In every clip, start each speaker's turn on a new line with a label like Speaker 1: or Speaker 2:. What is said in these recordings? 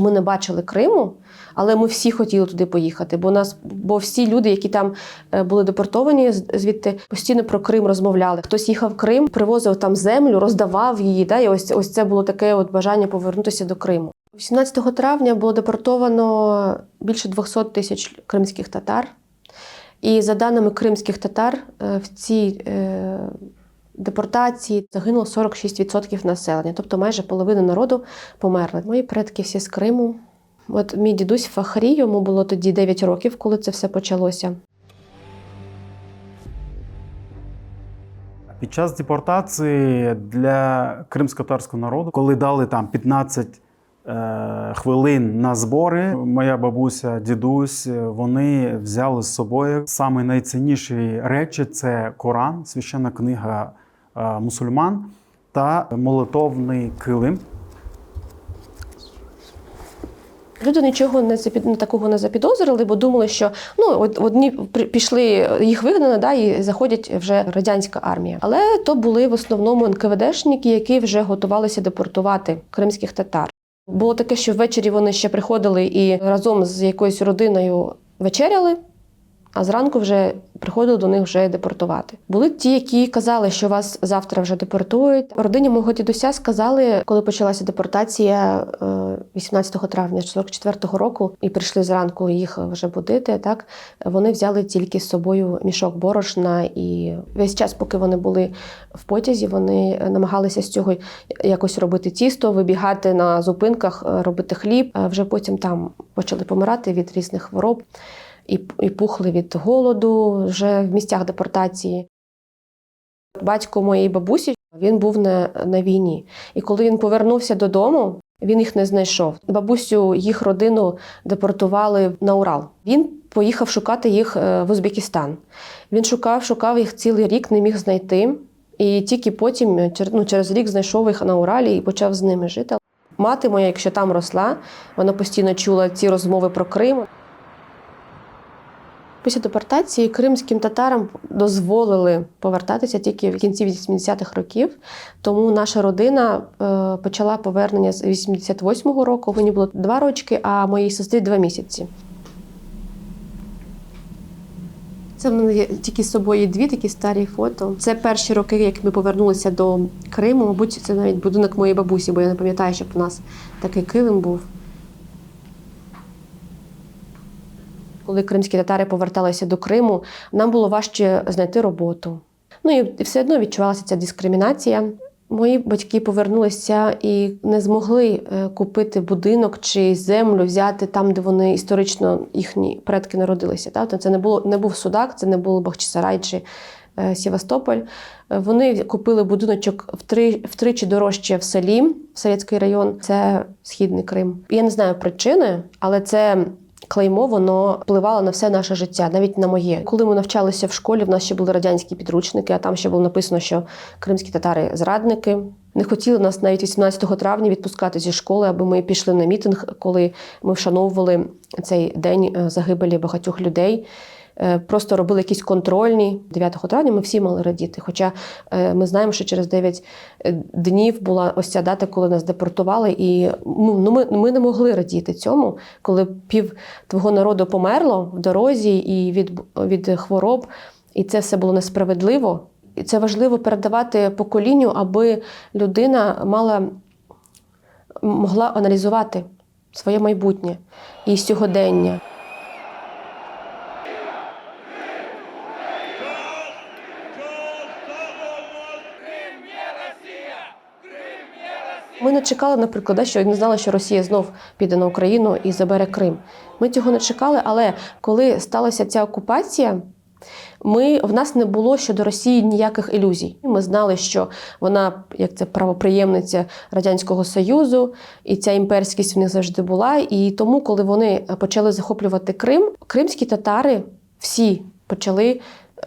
Speaker 1: Ми не бачили Криму, але ми всі хотіли туди поїхати. Бо нас, бо всі люди, які там е, були депортовані, звідти постійно про Крим розмовляли. Хтось їхав в Крим, привозив там землю, роздавав її. Да, і ось ось це було таке от бажання повернутися до Криму. 18 травня було депортовано більше 200 тисяч кримських татар. І за даними кримських татар, е, в цій е, депортації загинуло 46% населення, тобто майже половина народу померли. Мої предки всі з Криму. От мій дідусь Фахрі, йому було тоді 9 років, коли це все почалося.
Speaker 2: Під час депортації для кримсько-татарського народу, коли дали там 15 е, хвилин на збори, моя бабуся, дідусь, е, вони взяли з собою найцінніші речі це Коран, священна книга мусульман та молитовний килим.
Speaker 1: Люди нічого не запід... такого не запідозрили, бо думали, що ну одні пішли, їх вигнали, да, і заходять вже радянська армія. Але то були в основному НКВДшники, які вже готувалися депортувати кримських татар. Було таке, що ввечері вони ще приходили і разом з якоюсь родиною вечеряли. А зранку вже приходили до них вже депортувати. Були ті, які казали, що вас завтра вже депортують. Родині мого дідуся сказали, коли почалася депортація е, 18 травня 44-го року, і прийшли зранку їх вже будити. Так вони взяли тільки з собою мішок борошна, і весь час, поки вони були в потязі, вони намагалися з цього якось робити тісто, вибігати на зупинках, е, робити хліб. Вже потім там почали помирати від різних хвороб і, і пухли від голоду вже в місцях депортації. Батько моєї бабусі він був на, на війні. І коли він повернувся додому, він їх не знайшов. Бабусю їх родину депортували на Урал. Він поїхав шукати їх е, в Узбекистан. Він шукав, шукав їх цілий рік, не міг знайти. І тільки потім, е, ну, через рік, знайшов їх на Уралі і почав з ними жити. Мати моя, якщо там росла, вона постійно чула ці розмови про Крим. Після депортації кримським татарам дозволили повертатися тільки в кінці 80-х років. Тому наша родина е, почала повернення з 88-го року. Мені було два рочки, а моїй сестрі два місяці. Це в мене є тільки з собою дві такі старі фото. Це перші роки, як ми повернулися до Криму. Мабуть, це навіть будинок моєї бабусі, бо я не пам'ятаю, щоб у нас такий килим був. Коли кримські татари поверталися до Криму, нам було важче знайти роботу. Ну і все одно відчувалася ця дискримінація. Мої батьки повернулися і не змогли е, купити будинок чи землю, взяти там, де вони історично їхні предки народилися. Та? Тобто Це не було не був Судак, це не було Бахчисарай чи е, Севастополь. Вони купили будиночок втри, втричі дорожче в селі, в Совєтський район. Це Східний Крим. Я не знаю причини, але це клеймо воно впливало на все наше життя, навіть на моє. Коли ми навчалися в школі, в нас ще були радянські підручники, а там ще було написано, що кримські татари зрадники. Не хотіли нас навіть 18 травня відпускати зі школи, аби ми пішли на мітинг, коли ми вшановували цей день е, загибелі багатьох людей. Е, Просто робили якісь контрольні 9 травня. Ми всі мали радіти. Хоча е, ми знаємо, що через 9 днів була ось ця дата, коли нас депортували, і ну, ну, ми, ми не могли радіти цьому, коли пів твого народу померло в дорозі і від, від хвороб, і це все було несправедливо. І це важливо передавати поколінню, аби людина мала могла аналізувати своє майбутнє і сьогодення. Ми не чекали, наприклад, що не знали, що Росія знов піде на Україну і забере Крим. Ми цього не чекали, але коли сталася ця окупація, ми, в нас не було щодо Росії ніяких ілюзій. Ми знали, що вона, як це правоприємниця Радянського Союзу, і ця імперськість в них завжди була. І тому, коли вони почали захоплювати Крим, кримські татари всі почали,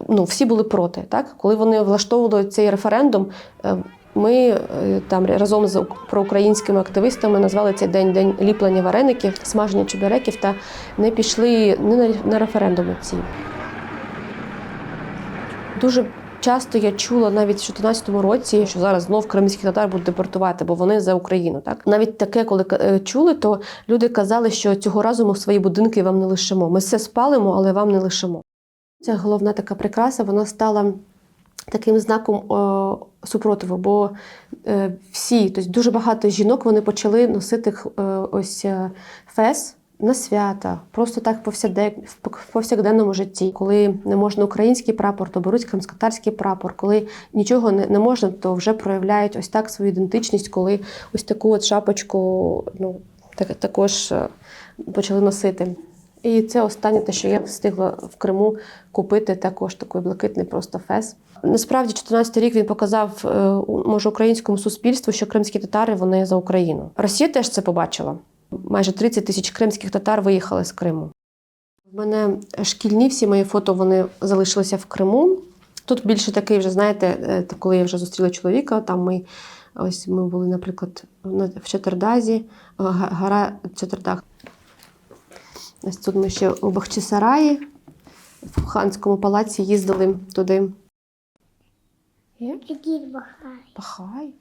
Speaker 1: ну всі були проти. Так? Коли вони влаштовували цей референдум, е, ми е, там разом з проукраїнськими активістами назвали цей день день ліплення вареників, смаження чебуреків та не пішли не на, референдуми ці. Дуже часто я чула навіть в 2014 році, що зараз знов кримських татар будуть депортувати, бо вони за Україну. Так навіть таке, коли е, чули, то люди казали, що цього разу ми свої будинки вам не лишимо. Ми все спалимо, але вам не лишимо. Ця головна така прикраса, вона стала таким знаком супротиву, бо е, всі, тобто дуже багато жінок вони почали носити е, ось е, фес на свята, просто так в повсякденному житті. Коли не можна український прапор, то беруть кримськотарський прапор. Коли нічого не, можна, то вже проявляють ось так свою ідентичність, коли ось таку от шапочку ну, так, також почали носити. І це останнє те, що я встигла в Криму купити також такий блакитний просто фес. Насправді, 14 рік він показав е, може українському суспільству, що кримські татари вони за Україну. Росія теж це побачила. Майже 30 тисяч кримських татар виїхали з Криму. В мене шкільні всі мої фото вони залишилися в Криму. Тут більше такий, вже знаєте, е, коли я вже зустріла чоловіка, там ми ось ми були, наприклад, в Чотирдазі, гора Чотирдах. Ось тут ми ще у Бахчисараї, в ханському палаці їздили туди.
Speaker 3: Git.
Speaker 1: Бахай.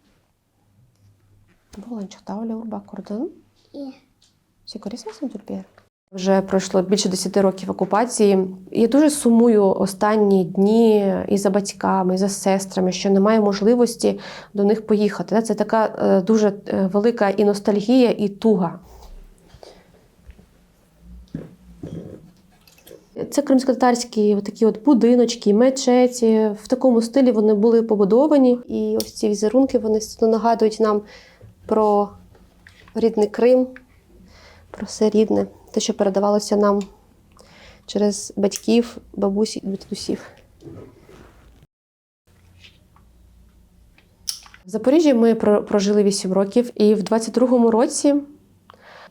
Speaker 1: Була читавля урба кордон. Вже пройшло більше 10 років окупації. Я дуже сумую останні дні і за батьками, і за сестрами, що немає можливості до них поїхати. Це така е, дуже е, велика і ностальгія, і туга. Це кримськотатарські такі от будиночки, мечеті. В такому стилі вони були побудовані. І ось ці візерунки вони нагадують нам про рідний Крим, про все рідне, те, що передавалося нам через батьків, бабусі і дідусів. В Запоріжжі ми прожили 8 років, і в 22-му році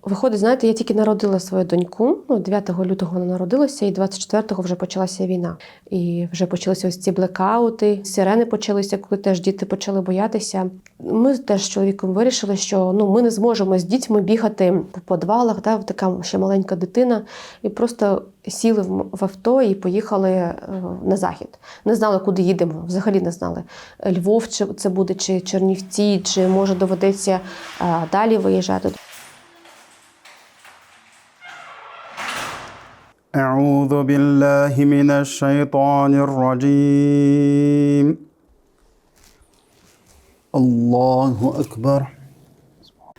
Speaker 1: виходить, знаєте, я тільки народила свою доньку. Ну, 9 лютого вона народилася, і 24-го вже почалася війна. І вже почалися ось ці блекаути, сирени почалися, коли теж діти почали боятися. Ми теж з чоловіком вирішили, що ну ми не зможемо з дітьми бігати по підвалах, да, така ще маленька дитина, і просто сіли в в авто і поїхали е, на захід. Не знали, куди їдемо, взагалі не знали. Львов чи це буде, чи Чернівці, чи може доведеться е, далі виїжджати.
Speaker 2: أعوذ بالله من الشيطان الرجيم الله أكبر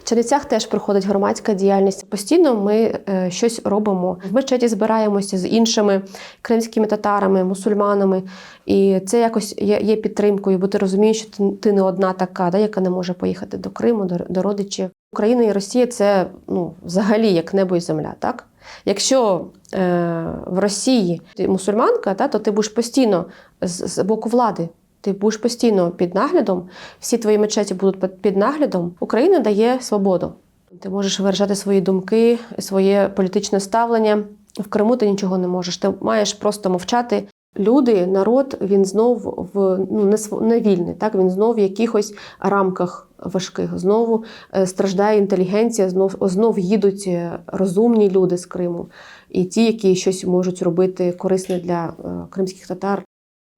Speaker 1: В Чернівцях теж проходить громадська діяльність. Постійно ми е, щось робимо. В мечеті збираємося з іншими кримськими татарами, мусульманами. І це якось є, є підтримкою, бо ти розумієш, що ти, ти не одна така, да, яка не може поїхати до Криму, до, до родичів. Україна і Росія це ну, взагалі як небо і земля. Так? Якщо е, в Росії ти мусульманка, та, то ти будеш постійно з, з боку влади. Ти будеш постійно під наглядом, всі твої мечеті будуть під- наглядом. Україна дає свободу. Ти можеш виражати свої думки, своє політичне ставлення. В Криму ти нічого не можеш. Ти маєш просто мовчати. Люди, народ, він знов в ну не не вільний. Так він знов в якихось рамках важких. Знову е, страждає інтелігенція, знов знов їдуть е, розумні люди з Криму, і ті, які щось можуть робити корисне для е, кримських татар.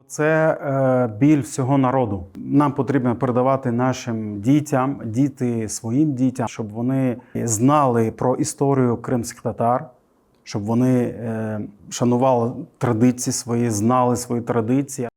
Speaker 2: Це біль всього народу. Нам потрібно передавати нашим дітям, діти своїм дітям, щоб вони знали про історію кримських татар, щоб вони шанували традиції свої, знали свої традиції.